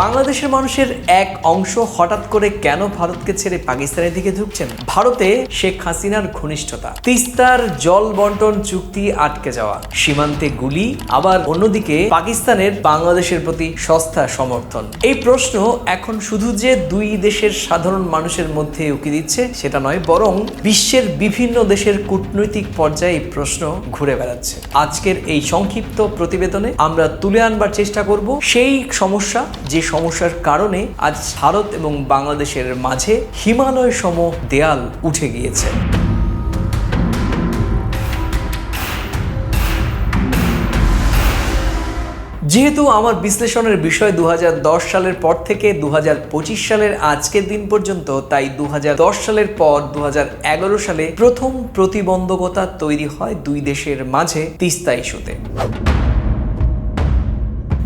বাংলাদেশের মানুষের এক অংশ হঠাৎ করে কেন ভারতকে ছেড়ে পাকিস্তানের দিকে ঝুঁকছেন ভারতে শেখ হাসিনার ঘনিষ্ঠতা, তিস্তার জল বন্টন চুক্তি আটকে যাওয়া, সীমান্তে গুলি, আবার অন্যদিকে পাকিস্তানের বাংলাদেশের প্রতি সস্তা সমর্থন। এই প্রশ্ন এখন শুধু যে দুই দেশের সাধারণ মানুষের মধ্যে উকি দিচ্ছে সেটা নয়, বরং বিশ্বের বিভিন্ন দেশের কূটনৈতিক পর্যায়ে এই প্রশ্ন ঘুরে বেড়াচ্ছে। আজকের এই সংক্ষিপ্ত প্রতিবেদনে আমরা তুলে আনবার চেষ্টা করব সেই সমস্যা যে সমস্যার কারণে আজ ভারত এবং বাংলাদেশের মাঝে হিমালয় সম দেয়াল উঠে গিয়েছে। যেহেতু আমার বিশ্লেষণের বিষয় দু হাজার দশ সালের পর থেকে দু হাজার পঁচিশ সালের আজকের দিন পর্যন্ত, তাই দু হাজার দশ সালের পর দু হাজার এগারো সালে প্রথম প্রতিবন্ধকতা তৈরি হয় দুই দেশের মাঝে তিস্তা ইস্যুতে।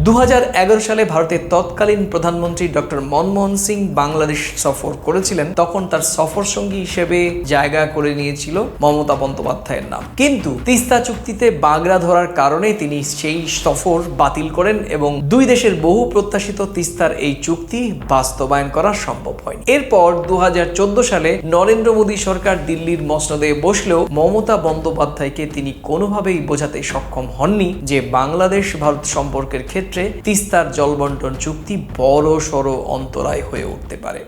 দু হাজার এগারো সালে ভারতের তৎকালীন প্রধানমন্ত্রী ডক্টর মনমোহন সিং বাংলাদেশ সফর করেছিলেন, তখন তার সফর সঙ্গী হিসেবে জায়গা করে নিয়েছিল মমতা বন্দ্যোপাধ্যায়ের নাম। কিন্তু তিস্তা চুক্তিতে বাগড়া ধরার কারণে তিনি সেই সফর বাতিল করেন এবং দুই দেশের বহু প্রত্যাশিত তিস্তার এই চুক্তি বাস্তবায়ন করা সম্ভব হয়নি। এরপর দু হাজার চোদ্দ সালে নরেন্দ্র মোদী সরকার দিল্লির মসনদে বসলেও মমতা বন্দ্যোপাধ্যায়কে তিনি কোনোভাবেই বোঝাতে সক্ষম হননি যে বাংলাদেশ ভারত সম্পর্কের ক্ষেত্রে তিস্তার জলবন্টন চুক্তি বড় সড় অন্তরায় হয়ে উঠতে পারে।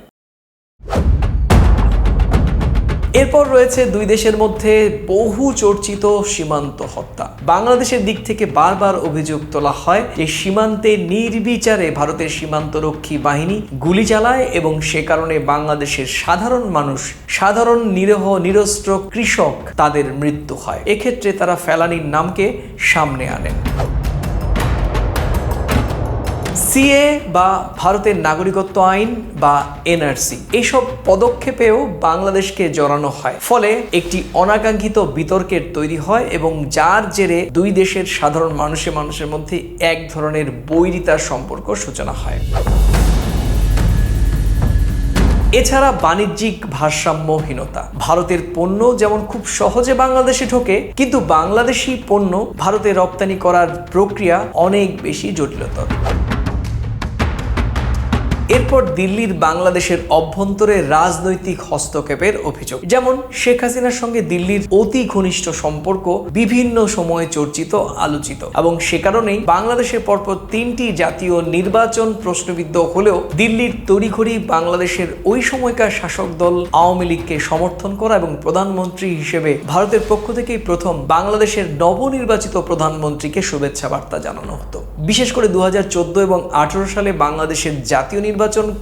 এরপর রয়েছে দুই দেশের মধ্যে বহু চর্চিত সীমান্ত হত্যা। বাংলাদেশের দিক থেকে বারবার অভিযোগ তোলা হয় যে সীমান্তে নির্বিচারে ভারতের সীমান্তরক্ষী বাহিনী গুলি চালায় এবং সে কারণে বাংলাদেশের সাধারণ মানুষ, সাধারণ নিরহ, নিরস্ত্র কৃষক তাদের মৃত্যু হয়। এক্ষেত্রে তারা ফেলানির নামকে সামনে আনেন। সিএ বা ভারতের নাগরিকত্ব আইন বা এনআরসি এইসব পদক্ষেপেও বাংলাদেশকে জড়ানো হয়। ফলে একটি অনাকাঙ্ক্ষিত বিতর্কের তৈরি হয় এবং যার জেরে দুই দেশের সাধারণ মানুষের মানুষের মধ্যে এক ধরনের বৈরিতার সম্পর্ক সূচনা হয়। এছাড়া বাণিজ্যিক ভারসাম্যহীনতা, ভারতের পণ্য যেমন খুব সহজে বাংলাদেশে ঢোকে, কিন্তু বাংলাদেশি পণ্য ভারতে রপ্তানি করার প্রক্রিয়া অনেক বেশি জটিলতর। এরপর দিল্লির বাংলাদেশের অভ্যন্তরে রাজনৈতিক হস্তক্ষেপের অভিযোগ। যেমন শেখ হাসিনার সঙ্গে দিল্লির অতি ঘনিষ্ঠ সম্পর্ক বিভিন্ন সময়ে চর্চিত, আলোচিত। এবং সে কারণেই বাংলাদেশের পরপর তিনটি জাতীয় নির্বাচন প্রশ্নবিদ্ধ হলেও দিল্লির তড়িঘড়ি বাংলাদেশের ওই সময়কার শাসক দল আওয়ামী লীগকে সমর্থন করা এবং প্রধানমন্ত্রী হিসেবে ভারতের পক্ষ থেকেই প্রথম বাংলাদেশের নবনির্বাচিত প্রধানমন্ত্রীকে শুভেচ্ছা বার্তা জানানো হতো। বিশেষ করে দু হাজার চোদ্দ এবং আঠারো সালে বাংলাদেশের জাতীয়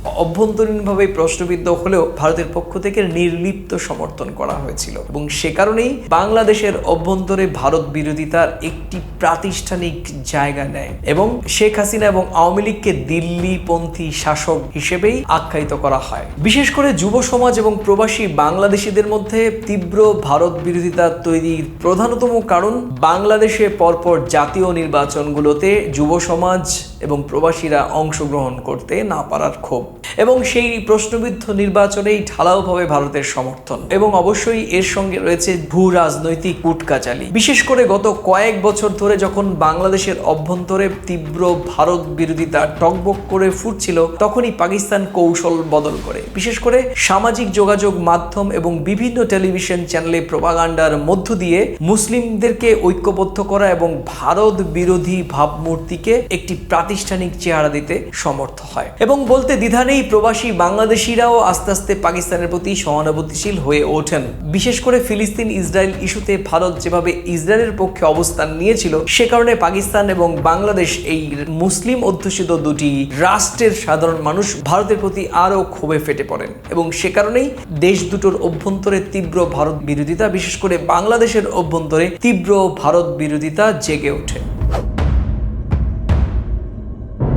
অভ্যন্তরীণভাবে প্রশ্নবিদ্ধ হলেও ভারতের পক্ষ থেকে নির্লিপ্ত সমর্থন করা হয়েছিল। এবং সে কারণেই বাংলাদেশের অভ্যন্তরে ভারত বিরোধিতার একটি প্রাতিষ্ঠানিক জায়গা নেয় এবং শেখ হাসিনা এবং আওয়ামী লীগকে দিল্লিপন্থী শাসক হিসেবেই আখ্যায়িত করা হয়। বিশেষ করে যুব সমাজ এবং প্রবাসী বাংলাদেশিদের মধ্যে তীব্র ভারত বিরোধিতা তৈরির প্রধানতম কারণ বাংলাদেশে পরপর জাতীয় নির্বাচনগুলোতে যুব সমাজ এবং প্রবাসীরা অংশগ্রহণ করতে না পারার ক্ষোভ এবং সেই প্রশ্নবিদ্ধ নির্বাচনেই ঢালাওভাবে ভারতের সমর্থন। এবং অবশ্যই এর সঙ্গে রয়েছে ভূ রাজনৈতিক কুটকাচালি বিশেষ করে গত কয়েক বছর ধরে যখন বাংলাদেশের অভ্যন্তরে তীব্র ভারত বিরোধিতা টকবক করে ফুটছিল, তখনই পাকিস্তান কৌশল বদল করে। বিশেষ করে সামাজিক যোগাযোগ মাধ্যম এবং বিভিন্ন টেলিভিশন চ্যানেলে প্রভাগান্ডার মধ্য দিয়ে মুসলিমদেরকে ঐক্যবদ্ধ করা এবং ভারত বিরোধী ভাবমূর্তিকে একটি প্রাতিষ্ঠানিক চেহারা দিতে সমর্থ হয়। এবং বলতে দ্বিধা নেই প্রবাসী বাংলাদেশিরাও আস্তে আস্তে পাকিস্তানের প্রতি সহানুভূতিশীল হয়ে ওঠেন। বিশেষ করে ফিলিস্তিন ইসরায়েল ইস্যুতে ভারত যেভাবে ইসরায়েলের পক্ষে অবস্থান নিয়েছিল, সে কারণে পাকিস্তান এবং বাংলাদেশ এই মুসলিম অধ্যুষিত দুটি রাষ্ট্রের সাধারণ মানুষ ভারতের প্রতি আরও ক্ষোভে ফেটে পড়েন এবং সে কারণেই দেশ দুটোর অভ্যন্তরে তীব্র ভারত বিরোধিতা, বিশেষ করে বাংলাদেশের অভ্যন্তরে তীব্র ভারত বিরোধিতা জেগে ওঠে।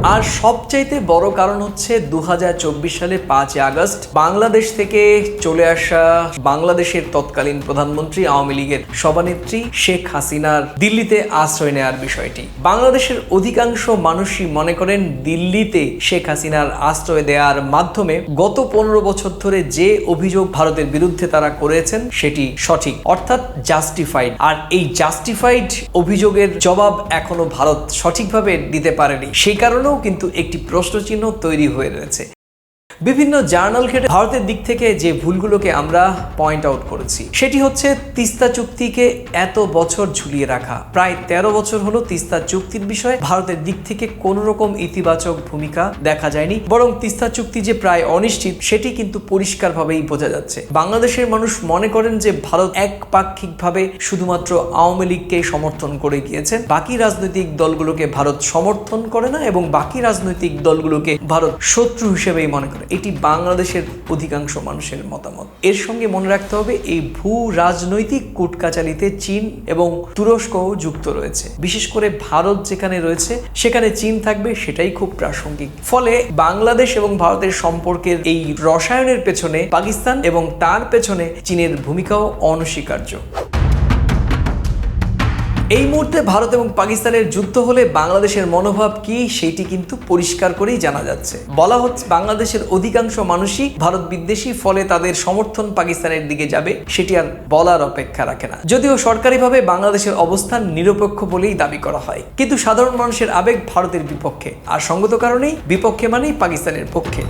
আর সবচাইতে বড় কারণ হচ্ছে দু হাজার চব্বিশ সালে পাঁচই আগস্ট বাংলাদেশ থেকে চলে আসা বাংলাদেশের তৎকালীন প্রধানমন্ত্রী, আওয়ামী লীগের সভানেত্রী শেখ হাসিনার দিল্লিতে আশ্রয় নেওয়ার বিষয়টি। বাংলাদেশের অধিকাংশ মানুষই মনে করেন দিল্লিতে শেখ হাসিনার আশ্রয় দেওয়ার মাধ্যমে গত পনেরো বছর ধরে যে অভিযোগ ভারতের বিরুদ্ধে তারা করেছেন সেটি সঠিক, অর্থাৎ জাস্টিফাইড আর এই জাস্টিফাইড অভিযোগের জবাব এখনও ভারত সঠিকভাবে দিতে পারেনি। সেই কারণে কিন্তু একটি প্রশ্নচিহ্ন তৈরি হয়ে রয়েছে। বিভিন্ন জার্নাল ঘেটে ভারতের দিক থেকে যে ভুলগুলোকে আমরা পয়েন্ট আউট করেছি, সেটি হচ্ছে তিস্তা চুক্তিকে এত বছর ঝুলিয়ে রাখা। প্রায় ১৩ বছর হলো তিস্তা চুক্তির বিষয়ে ভারতের দিক থেকে কোনো রকম ইতিবাচক ভূমিকা দেখা যায়নি। বরং তিস্তা চুক্তি যে প্রায় অনিশ্চিত, সেটি কিন্তু পরিষ্কারভাবেই বোঝা যাচ্ছে। বাংলাদেশের মানুষ মনে করেন যে ভারত একপাক্ষিকভাবে শুধুমাত্র আওয়ামী লীগকে সমর্থন করে গিয়েছেন। বাকি রাজনৈতিক দলগুলোকে ভারত সমর্থন করে না, এবং বাকি রাজনৈতিক দলগুলোকে ভারত শত্রু হিসেবেই মনে করে। এটি বাংলাদেশের অধিকাংশ মানুষের মতামত। এর সঙ্গে মনে রাখতে হবে, এই ভূ রাজনৈতিক কুটকাচালিতে চীন এবং তুরস্কও যুক্ত রয়েছে। বিশেষ করে ভারত যেখানে রয়েছে, সেখানে চীন থাকবে, সেটাই খুব প্রাসঙ্গিক। ফলে বাংলাদেশ এবং ভারতের সম্পর্কের এই রসায়নের পেছনে পাকিস্তান এবং তার পেছনে চীনের ভূমিকাও অনস্বীকার্য। এই মুহূর্তে ভারত এবং পাকিস্তানের যুদ্ধ হলে বাংলাদেশের মনোভাব কি সেটি কিন্তু পরিষ্কার করেই জানা যাচ্ছে। বলা হচ্ছে বাংলাদেশের অধিকাংশ মানুষই ভারত বিদ্বেষী, ফলে তাদের সমর্থন পাকিস্তানের দিকে যাবে, সেটি আর বলার অপেক্ষা রাখে না। যদিও সরকারিভাবে বাংলাদেশের অবস্থান নিরপেক্ষ বলেই দাবি করা হয়। কিন্তু সাধারণ মানুষের আবেগ ভারতের বিপক্ষে। আর সঙ্গত কারণেই বিপক্ষে মানেই পাকিস্তানের পক্ষে।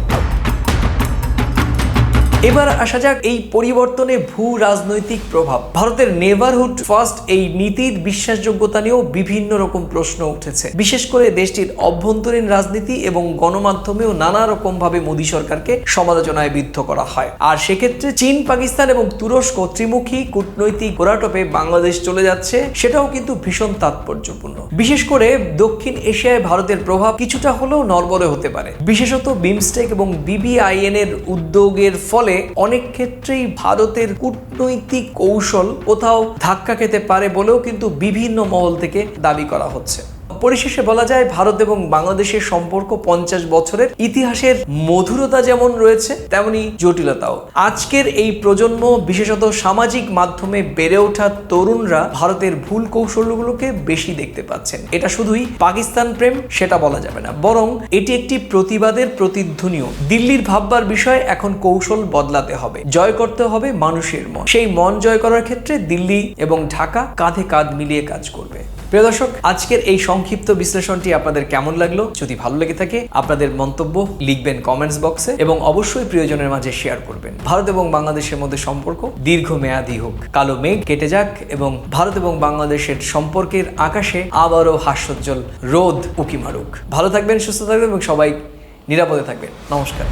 এবার আসা যাক এই পরিবর্তনে ভূ রাজনৈতিক প্রভাব। ভারতের নেভারহুড ফার্স্ট এই নীতির বিশ্বাসযোগ্যতা নিয়েও বিভিন্ন রকম প্রশ্ন উঠেছে। বিশেষ করে দেশটির অভ্যন্তরীণ রাজনীতি এবং গণমাধ্যমেও নানা রকম ভাবে মোদী সরকারকে সমালোচনায় বিদ্ধ করা হয়। আর সেক্ষেত্রে চীন, পাকিস্তান এবং তুরস্ক ত্রিমুখী কূটনৈতিক গোড়াটপে বাংলাদেশ চলে যাচ্ছে, সেটাও কিন্তু ভীষণ তাৎপর্যপূর্ণ। বিশেষ করে দক্ষিণ এশিয়ায় ভারতের প্রভাব কিছুটা হলেও নরবরে হতে পারে। বিশেষত বিমস্টেক এবং বিবিআইএন এর উদ্যোগের ফলে অনেক ক্ষেত্রেই ভারতের কূটনৈতিক কৌশল কোথাও ধাক্কা খেতে পারে বলেও কিন্তু বিভিন্ন মহল থেকে দাবি করা হচ্ছে। পরিশেষে বলা যায় ভারত এবং বাংলাদেশের সম্পর্ক পঞ্চাশ বছরের ইতিহাসের মধুরতা যেমন রয়েছে, তেমনি জটিলতাও। আজকের এই প্রজন্ম, বিশেষত সামাজিক মাধ্যমে বেড়ে ওঠা তরুণরা ভারতের ভুল কৌশলগুলোকে বেশি দেখতে পাচ্ছেন। এটা শুধুই পাকিস্তান প্রেম, সেটা বলা যাবে না। বরং এটি একটি প্রতিবাদের প্রতিধ্বনিও। দিল্লির ভাববার বিষয় এখন কৌশল বদলাতে হবে। জয় করতে হবে মানুষের মন। সেই মন জয় করার ক্ষেত্রে দিল্লি এবং ঢাকা কাঁধে কাঁধ মিলিয়ে কাজ করবে। প্রিয় দর্শক, আজকের এই সংক্ষিপ্ত বিশ্লেষণটি আপনাদের কেমন লাগল? যদি ভালো লেগে থাকে, আপনাদের মন্তব্য লিখবেন কমেন্টস বক্সে এবং অবশ্যই প্রিয়জনের মাঝে শেয়ার করবেন। ভারত এবং বাংলাদেশের মধ্যে সম্পর্ক দীর্ঘমেয়াদী হোক। কালো মেঘ কেটে যাক এবং ভারত এবং বাংলাদেশের সম্পর্কের আকাশে আবারও হাস্যোজ্জ্বল রোদ উকি মারুক। ভালো থাকবেন, সুস্থ থাকবেন এবং সবাই নিরাপদে থাকবেন। নমস্কার।